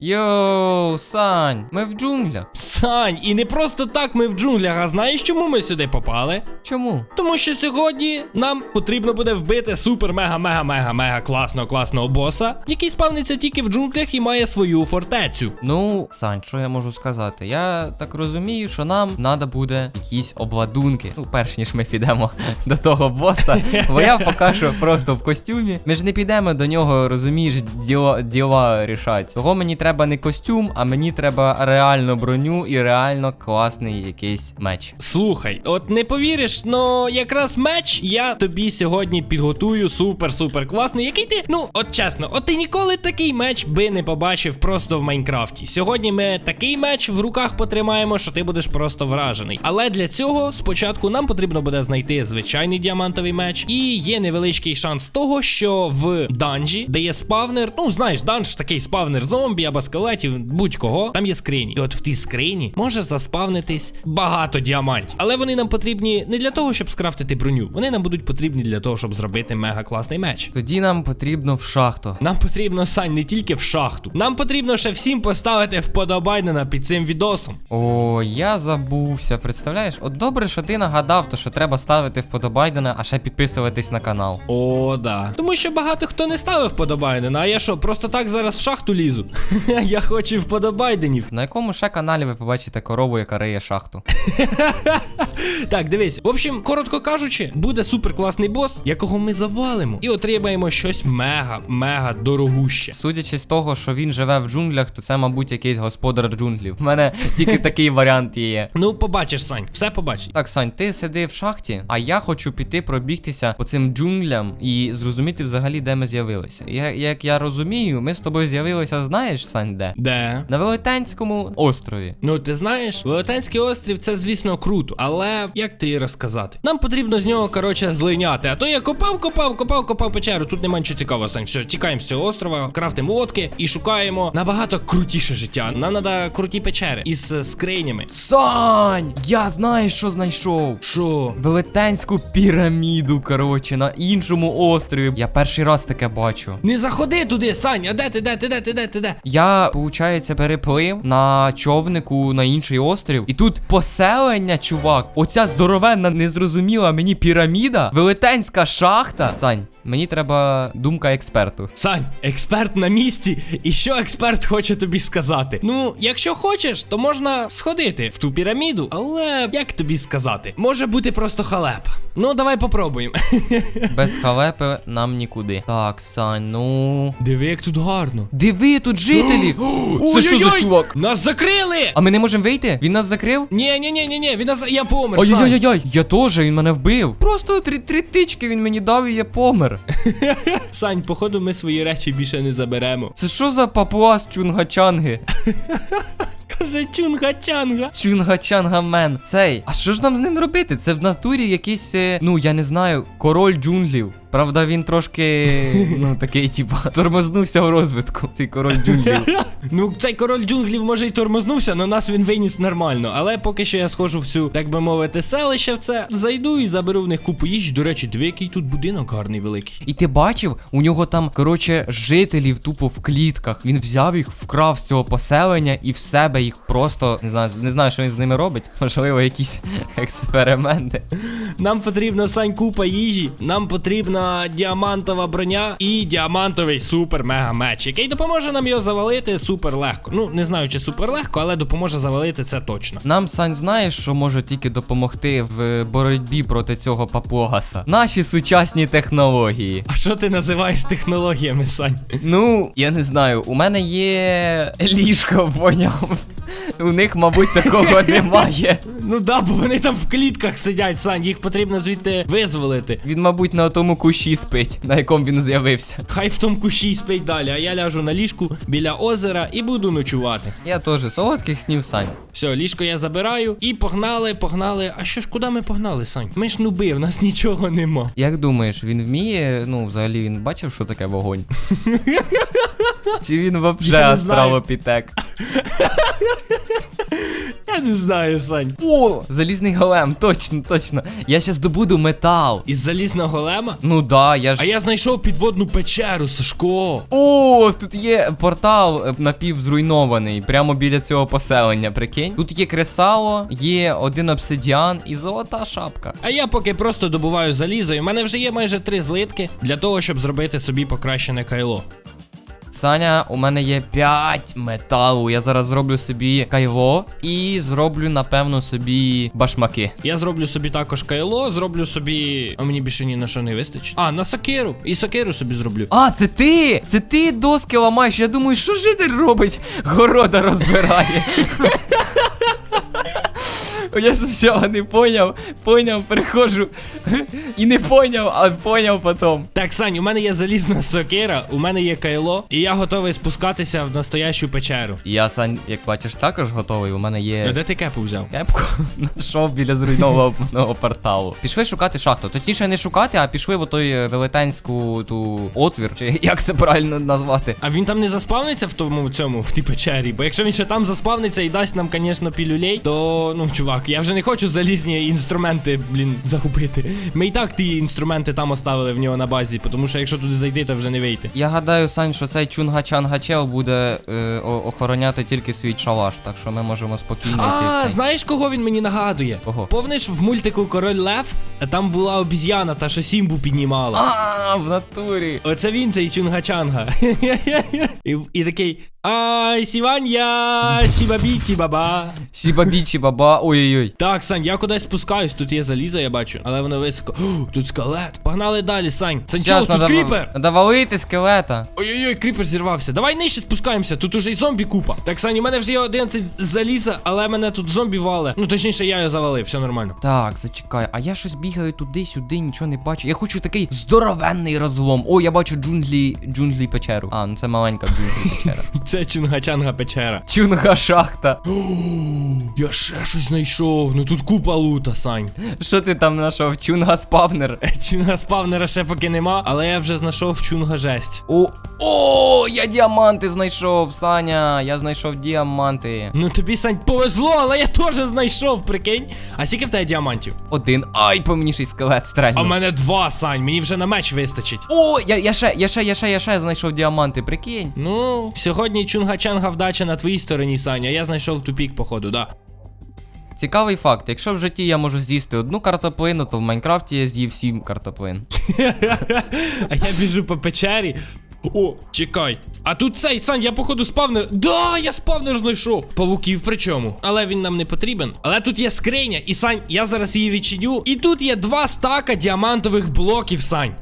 Йоу, Сань, ми в джунглях. Сань, і не просто так ми в джунглях, а знаєш, чому ми сюди попали? Чому? Тому що сьогодні нам потрібно буде вбити супер мега мега мега мега класного класного боса, який спавниться тільки в джунглях і має свою фортецю. Ну, Сань, що я можу сказати? Я так розумію, що нам треба буде якісь обладунки. Ну, перш ніж ми підемо до того боса. Бо я поки що просто в костюмі. Ми ж не підемо до нього, розумієш, діла, діла рішать. Того мені треба не костюм, а мені треба реально броню і реально класний якийсь меч. Слухай, от не повіриш, но якраз меч я тобі сьогодні підготую супер-супер класний, який ти, ну, от чесно, от ти ніколи такий меч би не побачив просто в Майнкрафті. Сьогодні ми такий меч в руках потримаємо, що ти будеш просто вражений. Але для цього спочатку нам потрібно буде знайти звичайний діамантовий меч, і є невеличкий шанс того, що в данжі, де є спавнер, ну знаєш, данж такий спавнер зомбі або скелетів, будь-кого, там є скрині. І от в тій скрині може заспавнитись багато діамантів. Але вони нам потрібні не для того, щоб скрафтити броню. Вони нам будуть потрібні для того, щоб зробити мега класний меч. Тоді нам потрібно в шахту. Нам потрібно сань не тільки в шахту. Нам потрібно ще всім поставити вподобайнена під цим відосом. О, я забувся, представляєш? От добре, що ти нагадав, то що треба ставити вподобайдена, а ще підписуватись на канал. О, да. Тому що багато хто не ставив вподобайдена, а я що, просто так зараз в шахту лізу. я хочу вподобайденів. На якому ще каналі ви побачите корову, яка риє шахту? Так, дивись. В общем, коротко кажучи, буде супер класний бос, якого ми завалимо, і отримаємо щось мега, мега дорогуще. Судячи з того, що він живе в джунглях, то це, мабуть, якийсь господар джунглів. У мене тільки такий варіант є. Ну, побачиш, Сань, все побачиш. Так, Сань, ти сиди в шахті, а я хочу піти пробігтися по цим джунглям і зрозуміти взагалі, де ми з'явилися. Як я розумію, ми з тобою з'явилися, знаєш, Сань, де? Де? На Велетенському острові. Ну, ти знаєш, Велетенський острів це, звісно, круто, але як ти розказати? Нам потрібно з нього, коротше, злиняти. А то я копав, копав, копав, копав печеру. Тут нема нічого цікавого, Сань. Все, тікаємо з цього острова, крафтимо лодки і шукаємо набагато крутіше життя. Нам треба круті печери із е, скринями. Сань! Я знаю, що знайшов. Що? Велетенську піраміду, коротше, на іншому острові. Я перший раз таке бачу. Не заходи туди, Сань, а де ти, де ти, де ти, де ти, де? Я, виходить, переплив на човнику на інший острів. І тут поселення, чувак. Оця здоровенна, незрозуміла мені піраміда, велетенська шахта. Сань, мені треба думка експерту. Сань, експерт на місці, і що експерт хоче тобі сказати? Ну, якщо хочеш, то можна сходити в ту піраміду, але як тобі сказати? Може бути просто халепа. Ну, давай попробуємо. Без халепи нам нікуди. Так, Сань, ну. Диви, як тут гарно. Диви, тут жителі! Це що за чувак? Нас закрили! А ми не можемо вийти? Він нас закрив? Ні, ні, ні, ні, ні, він нас. Я помер. Ой-ой-ой, я теж, він мене вбив. Просто три, три тички він мені дав і я помер. Сань, походу, ми свої речі більше не заберемо. Це що за папуас чунгачанги? Каже чунга-чанга. Чунгачангамен. Цей. А що ж нам з ним робити? Це в натурі якийсь, е, ну я не знаю, король джунглів. Правда, він трошки, ну такий, типа, тормознувся у розвитку. Цей король джунглів. Ну, цей король джунглів може й тормознувся, але нас він виніс нормально. Але поки що я схожу в цю, так би мовити, селище в це, зайду і заберу в них купу їжі. До речі, диви, який тут будинок гарний великий. І ти бачив, у нього там, коротше, жителів тупо в клітках. Він взяв їх, вкрав з цього поселення і в себе їх просто не знаю, не знаю, що він з ними робить. Можливо, якісь експерименти. Нам потрібна сань купа їжі, нам потрібна діамантова броня і діамантовий супер-мега меч, який допоможе нам його завалити супер легко. Ну, не знаю, чи супер легко, але допоможе завалити це точно. Нам Сань знаєш, що може тільки допомогти в боротьбі проти цього папугаса? Наші сучасні технології. А що ти називаєш технологіями, Сань? Ну, я не знаю, у мене є ліжко, поняв. У них, мабуть, такого немає. Ну да, бо вони там в клітках сидять, Сань, їх потрібно звідти визволити. Він, мабуть, на тому кущі спить, на якому він з'явився. Хай в тому кущі спить далі, а я ляжу на ліжку біля озера і буду ночувати. Я теж солодких снів, Сань. Все, ліжко я забираю і погнали, погнали. А що ж, куди ми погнали, Сань? Ми ж нуби, в нас нічого нема. Як думаєш, він вміє, ну, взагалі він бачив, що таке вогонь? Чи він Я вообще не знаю. астралопітек? Я не знаю, Сань. О, залізний голем, точно, точно. Я щас добуду метал. Із залізного голема? Ну да, я ж. А я знайшов підводну печеру, Сашко. О, тут є портал е, напівзруйнований, прямо біля цього поселення, прикинь. Тут є кресало, є один обсидіан і золота шапка. А я поки просто добуваю залізо, і в мене вже є майже три злитки для того, щоб зробити собі покращене кайло. Саня, у мене є 5 металу. Я зараз зроблю собі кайло і зроблю, напевно, собі башмаки. Я зроблю собі також кайло, зроблю собі. А мені більше ні на що не вистачить. А, на сакиру. І сакиру собі зроблю. А, це ти! Це ти доски ламаєш. Я думаю, що житель робить? Города розбирає. Я спочатку не поняв, поняв, переходжу. І не поняв, а поняв потім. Так, Сань, у мене є залізна сокира, у мене є кайло, і я готовий спускатися в настоящу печеру. Я, Сань, як бачиш, також готовий. У мене Ну, є. де ти кепу взяв? Кепку знайшов біля зруйнованого порталу. Пішли шукати шахту. Точніше, не шукати, а пішли в той е, велетенську ту отвір, чи як це правильно назвати. А він там не заспавниться в тому в цьому, в тій печері. Бо якщо він ще там заспавниться і дасть нам, звісно, пілюлей, то ну, чувак, я вже не хочу залізні інструменти, блін, загубити. Ми і так ті інструменти там оставили в нього на базі, тому що якщо туди зайти, то вже не вийти. Я гадаю, Сань, що цей чунга-чанга-чел буде е, охороняти тільки свій шалаш, так що ми можемо спокійно А, цей- знаєш, кого він мені нагадує? Кого? Помниш в мультику Король Лев? Там була обіз'яна, та що Сімбу піднімала. А, в натурі. Оце він цей чунга-чанга. і, і такий. Ай, сівання, сібабіті баба. Шібабічі баба. Ой-ой-ой. Так, Сань, я кудись спускаюсь, тут є залізо, я бачу, але воно високо. О, тут скелет. Погнали далі, Сань. Санчоус, Щас тут кріпер. надо валити скелета. Ой-ой-ой, кріпер зірвався. Давай нижче спускаємося, тут уже й зомбі купа. Так, Сань, у мене вже є 11 заліза, але мене тут зомбі вале. Ну, точніше, я його завалив, все нормально. Так, зачекай, а я щось бігаю туди-сюди, нічого не бачу. Я хочу такий здоровенний розлом. О, я бачу джунглі, джунглі печеру. А, ну це маленька джунглі печера. Це чунга-чанга печера. Чунга шахта. Я ще щось знайшов. Ну тут купа лута, Сань. Що ти там знайшов? Чунга спавнер. Чунга спавнера ще поки нема, але я вже знайшов чунга жесть. О, о, я діаманти знайшов, Саня. Я знайшов діаманти. Ну тобі, Сань, повезло, але я теж знайшов, прикинь. А скільки в тебе діамантів? Один. Ай, по мені ще й скелет А в мене два, Сань, мені вже на меч вистачить. О, я, я ще, я ще, я ще, я ще знайшов діаманти, прикинь. Ну, сьогодні чунга-чанга вдача на твоїй стороні, Саня. Я знайшов тупік, походу, да. Цікавий факт, якщо в житті я можу з'їсти одну картоплину, то в Майнкрафті я з'їв сім картоплин. А я біжу по печері. О, чекай. А тут цей, Сань, я походу спавнер. Да, я спавнер знайшов. Павуків причому. Але він нам не потрібен. Але тут є скриня, і Сань, я зараз її відчиню. І тут є два стака діамантових блоків, Сань.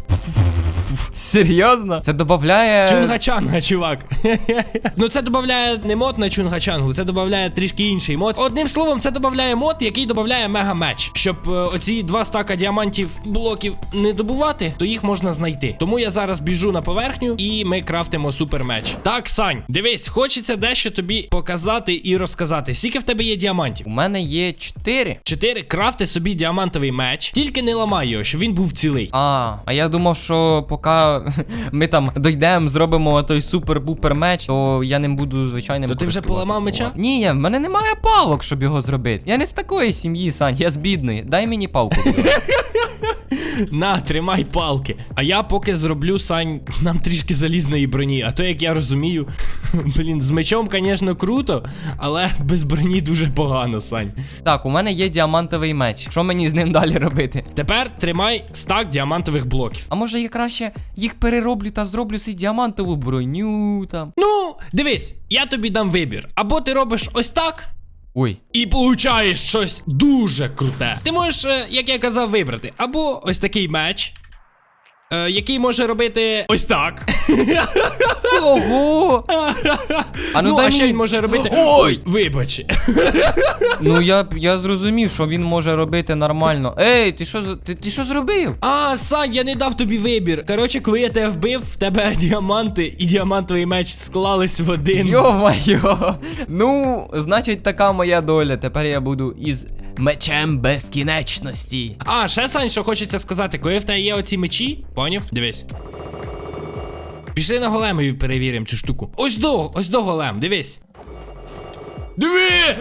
Серйозно? Це додає. Чунга-чанга, чувак. ну це додає не мод на чунга-чангу, це додає трішки інший мод. Одним словом, це додає мод, який додає мега-меч. Щоб е, оці два стака діамантів блоків не добувати, то їх можна знайти. Тому я зараз біжу на поверхню і ми крафтимо супермеч. Так, Сань, дивись, хочеться дещо тобі показати і розказати. Скільки в тебе є діамантів? У мене є чотири. Чотири крафти собі діамантовий меч, тільки не ламай його, щоб він був цілий. А, а я думав, що поки ми там дійдемо, зробимо той супер-бупер меч, то я не буду звичайним. То ти вже поламав меча? Ні, в мене немає палок, щоб його зробити. Я не з такої сім'ї, Сань, я з бідної. Дай мені палку. На, тримай палки. А я поки зроблю сань нам трішки залізної броні. А то, як я розумію, блін, з мечом, звісно, круто, але без броні дуже погано, сань. так, у мене є діамантовий меч. Що мені з ним далі робити? Тепер тримай стак діамантових блоків. А може я краще їх перероблю та зроблю собі діамантову броню там. Ну, дивись, я тобі дам вибір. Або ти робиш ось так. Ой. І получаєш щось дуже круте. Ти можеш, е, як я казав, вибрати. Або ось такий меч, е, який може робити ось так. Ого! А ну, ну, дай а ще мені- він може робити. Ой! Вибач. Ну я, я зрозумів, що він може робити нормально. Ей, ти що ти, ти що зробив? А, Сань, я не дав тобі вибір. Коротше, коли я тебе вбив, в тебе діаманти і діамантовий меч склались в один. Йо-майо. Ну, значить, така моя доля. Тепер я буду із мечем безкінечності. А, ще Сань, що хочеться сказати, коли в тебе є оці мечі, поняв? Дивись. Пішли на големові перевіримо цю штуку. Ось до, ось до голем, дивись. Диви!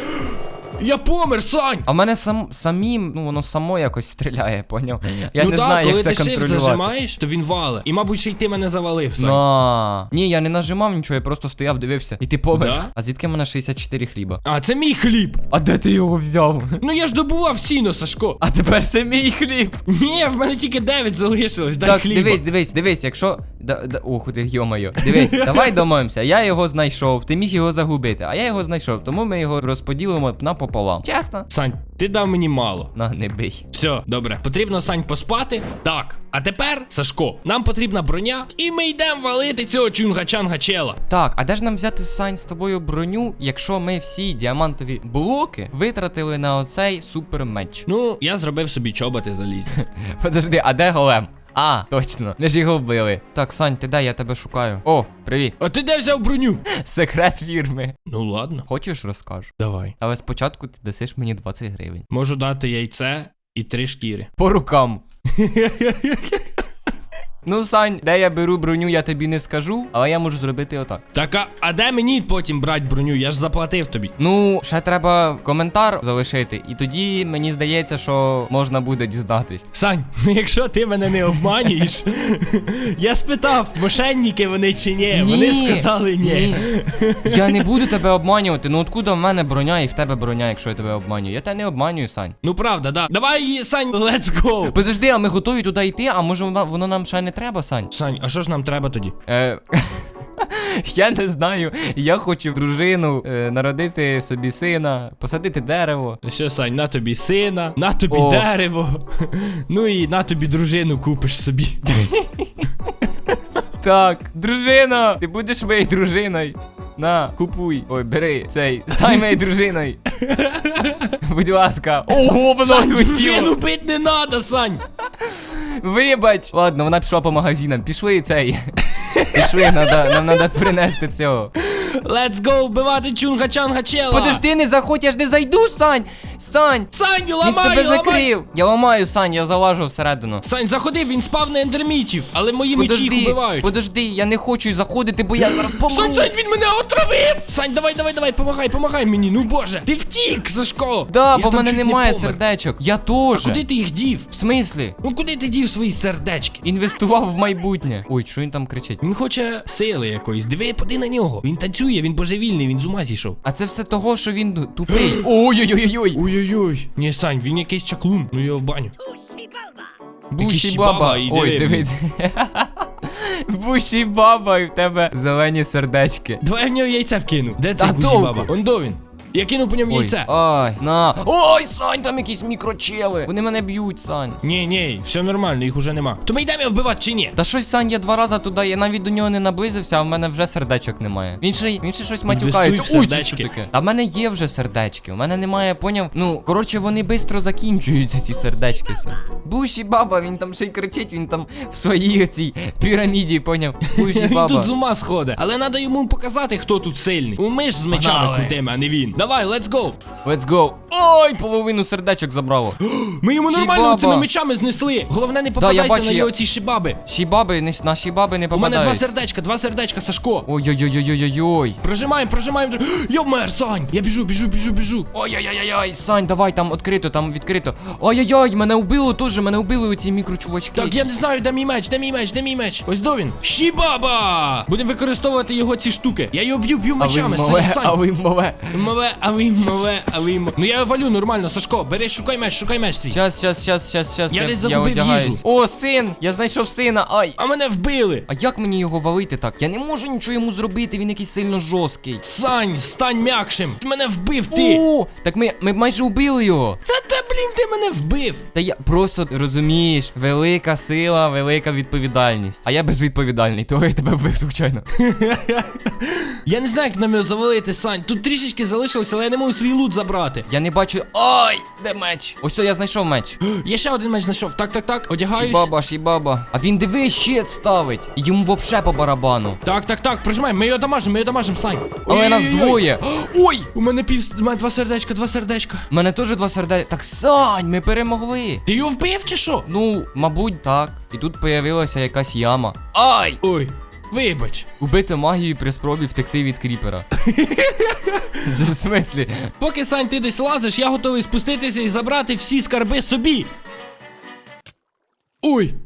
Я помер, Сань! А в мене сам самим, ну воно само якось стріляє, поняв? Я ну не так, знаю, коли як це ти контролювати. зажимаєш, то він вале. І, мабуть, ще й ти мене завалив, Сань. На. Ні, я не нажимав нічого, я просто стояв, дивився. І ти помер. Да? А звідки в мене 64 хліба? А, це мій хліб. А де ти його взяв? Ну я ж добував сіно, Сашко. А тепер це мій хліб. Ні, в мене тільки 9 залишилось, дай так, хліба. дивись, дивись, дивись, якщо. Да, да, ох ти, йомайо. Дивись, давай домовимося. Я його знайшов, ти міг його загубити, а я його знайшов, тому ми його розподілимо напополам. Чесно? Сань, ти дав мені мало. На, не бий. Все, добре. Потрібно Сань поспати. Так. А тепер, Сашко, нам потрібна броня, і ми йдемо валити цього чунга-чанга чела. Так, а де ж нам взяти Сань з тобою броню, якщо ми всі діамантові блоки витратили на оцей супер меч? Ну, я зробив собі чоботи залізні. Подожди, а де голем? А, точно, ми ж його вбили. Так, Сань, ти де, я тебе шукаю. О, привіт. А ти де взяв броню? Секрет фірми. Ну ладно, Хочеш розкажу? давай. Але спочатку ти дасиш мені 20 гривень. Можу дати яйце і три шкіри. По рукам. Ну, Сань, де я беру броню, я тобі не скажу, але я можу зробити отак. Так, а, а де мені потім брати броню? Я ж заплатив тобі. Ну, ще треба коментар залишити, і тоді мені здається, що можна буде дізнатись. Сань, ну якщо ти мене не обманюєш, я спитав, мошенники вони чи ні. Вони сказали ні. Я не буду тебе обманювати. Ну откуда в мене броня і в тебе броня, якщо я тебе обманюю? Я тебе не обманюю, Сань. Ну правда, да. Давай, Сань, let's go. Подожди, а ми готові туди йти, а може воно, воно нам ще не треба, Сань? Сань, а що ж нам треба тоді? Е, я не знаю. Я хочу дружину, е, народити собі сина, посадити дерево. Що, Сань, на тобі сина, на тобі О. дерево. Ну і на тобі дружину купиш собі. Так, дружина! Ти будеш моєю дружиною. На, купуй. Ой, бери цей. Стань моєю дружиною. Будь ласка. Ого, воно Сань, тут дружину бить не надо, Сань. Вибач! Ладно, вона пішла по магазинам. Пішли цей. Пішли, надо, нам треба принести цього. Let's go вбивати чунга-чанга чела. Подожди, не заходь, я ж не зайду, Сань! Сань! Сань, Він ламай, тебе ламай. закрив! Я ламаю, Сань, я залажу всередину. Сань, заходи, він спав на ендермітів, але мої мечі їх Подожди, убивають. подожди, я не хочу заходити, бо я зараз помру. Сань, Сань, він мене отравив! Сань, давай, давай, давай, помагай, помагай мені, ну боже. Ти втік, Сашко! Да, Я бо в там мене чуть не немає помер. сердечок. Я теж. Куди ти їх дів? В смислі? Ну куди ти дів свої сердечки? Інвестував в майбутнє. Ой, що він там кричить? Він хоче сили якоїсь. Диви, поди на нього. Він танцює, він божевільний, він з ума зійшов. А це все того, що він тупий. Ой-ой-ой-ой. Ой-ой-ой. Ні, Сань, він якийсь чаклун. Ну його в баню. Буші баба, баба. і Ой, диви. дивись. Буші баба, і в тебе зелені сердечки. Давай я в нього яйця вкину. Де цей гужі баба? Он до він. Я кинув по ньому Ой, яйце. Ай, на. Ой, Сань, там якісь мікрочели. Вони мене б'ють, Сань. Ні, ні, все нормально, їх уже нема. То ми йдемо його вбивати чи ні? Та щось Сань, я два рази туди, я навіть до нього не наблизився, а в мене вже сердечок немає. Він ще, він ще щось матюкається. Ой, це сердечки. що таке? Та в мене є вже сердечки. У мене немає, поняв. Ну, коротше, вони швидко закінчуються, ці сердечки. все. Буші баба, він там ще й кричить, він там в своїй оцій піраміді, поняв. Буші Він баба. тут з ума сходить. Але треба йому показати, хто тут сильний. Ну, Ми ж з мечами Погнали. крутими, а не він. Давай, let's go. Let's go. Ой, половину сердечок забрало. Ми йому нормально цими мечами знесли. Головне, не попадайся бачу, на я- його ці шибаби. Шібаби, не, на шібаби не У мене два сердечка, два сердечка, Сашко. Ой-ой-ой-ой-ой-ой. Прожимаємо, прожимаємо. Я вмер, Сань. Я біжу, біжу, біжу, біжу. Ой-ой-ой-ой, Сань, давай там відкрито, там відкрито. Ой-ой-ой, мене вбило теж, мене вбили оці мікрочувачки. Так, я не знаю, де мій меч, де мій меч, де мій меч. Ось до він. Щібаба! Будемо використовувати його ці штуки. Я його б'ю, б'ю а ви мечами. мове, Сань, а Сань. ви мове. Мове, а мале, мове, а ви мо- Ну я валю нормально, Сашко. Бери, шукай меч, шукай меч свій. Щас, щас, щас, щас, щас. Я десь загубив їжу. О, син! Я знайшов сина. Ай! А мене вбили. А як мені його валити так? Я не можу нічого йому зробити, він якийсь сильно жорсткий. Сань, стань м'якшим. Мене вбив ти. О, так ми, ми майже убили його. Та та блін, ти мене вбив. Та я просто розумієш, велика сила, велика відповідальність. А я безвідповідальний, того я тебе вбив, звичайно. Я не знаю, як нам його завалити, Сань. Тут трішечки залишилося, але я не можу свій лут забрати. Я не бачу. Ай! Де меч? Ось я знайшов меч. Я ще один меч знайшов. Так, так, так, одягаюсь. Шібаба, шібаба. А він диви, щит ставить. І Йому вовше по барабану. Так, так, так, прижимаємо, ми його дамажимо, ми його дамажимо, Сань. Але нас двоє. Ой! У мене пів, у мене два сердечка, два сердечка. У мене теж два сердечка. Так Сань, ми перемогли. Ти його вбив чи що? Ну, мабуть, так. І тут появилася якась яма. Ай! Ой. Вибач. Убити магію при спробі втекти від кріпера. В смислі? Поки Сань, ти десь лазиш, я готовий спуститися і забрати всі скарби собі. Ой,